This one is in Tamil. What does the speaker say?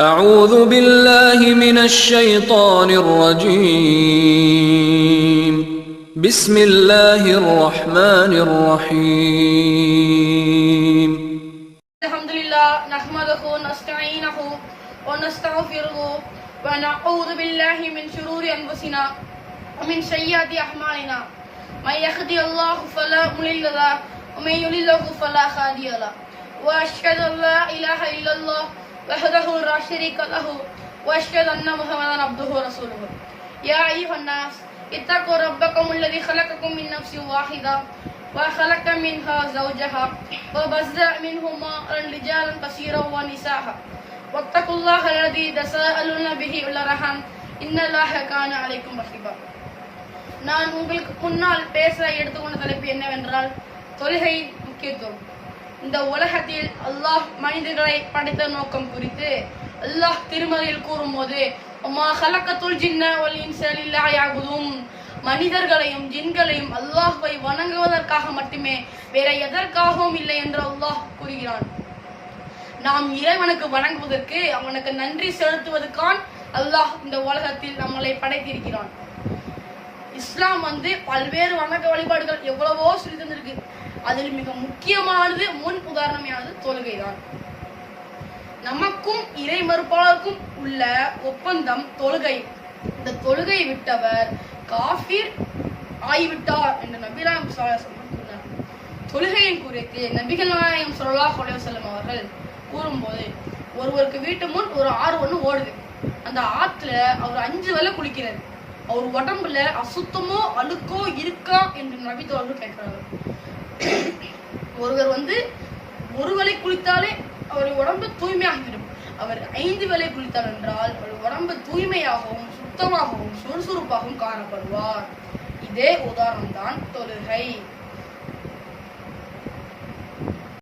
أعوذ بالله من الشيطان الرجيم. بسم الله الرحمن الرحيم. الحمد لله نحمده ونستعينه ونستغفره ونعوذ بالله من شرور أنفسنا ومن سيئات أعمالنا. من يهدي الله فلا مضل له ومن يضلل فلا هادي له. وأشهد أن لا إله إلا الله وحده لا شريك له وأشهد أن محمدا عبده ورسوله يا أيها الناس اتقوا ربكم الذي خلقكم من نفس واحدة وخلق منها زوجها وبث منهما رجالا كثيرا ونساء واتقوا الله الذي تساءلون به والأرحام إن الله كان عليكم رقيبا நான் உங்களுக்கு முன்னால் பேச எடுத்துக்கொண்ட தலைப்பு என்னவென்றால் தொழுகை முக்கியத்துவம் இந்த உலகத்தில் அல்லாஹ் மனிதர்களை படைத்த நோக்கம் குறித்து அல்லாஹ் திருமறையில் கூறும்போது அம்மா ஹலக்கத்துல் ஜின்ன யாகுதும் மனிதர்களையும் ஜின்களையும் அல்லாஹுவை வணங்குவதற்காக மட்டுமே வேற எதற்காகவும் இல்லை என்று அல்லாஹ் கூறுகிறான். நாம் இறைவனுக்கு வணங்குவதற்கு அவனுக்கு நன்றி செலுத்துவதற்கான் அல்லாஹ் இந்த உலகத்தில் நம்மளை படைத்திருக்கிறான். இஸ்லாம் வந்து பல்வேறு வணக்க வழிபாடுகள் எவ்வளவோ சொல்லி தந்திருக்கு அதில் மிக முக்கியமானது முன் உதாரணமானது தொழுகைதான். நமக்கும் இறை மறுப்பாளருக்கும் உள்ள ஒப்பந்தம் தொழுகை. இந்த தொழுகை விட்டவர் காஃபிர் ஆகிவிட்டார் என்று நபிலாம் சொன்னார். தொழுகையின் குறித்து நபிகள் நாயகம் சொல்லா கொலை செல்லும் அவர்கள் கூறும்போது ஒருவருக்கு வீட்டு முன் ஒரு ஆறு ஒண்ணு ஓடுது. அந்த ஆற்றுல அவர் அஞ்சு வேலை குளிக்கிறார். அவர் உடம்புல அசுத்தமோ அழுக்கோ இருக்கா என்று நபி தோழர்கள் கேட்கிறார்கள். ஒருவர் வந்து ஒரு வேலை குளித்தாலே அவர் உடம்பு தூய்மையாகிவிடும். அவர் ஐந்து வேலை குளித்தார் என்றால் அவர் உடம்பு தூய்மையாகவும் சுத்தமாகவும் சுறுசுறுப்பாகவும் காணப்படுவார். இதே உதாரணம் தான் தொழுகை.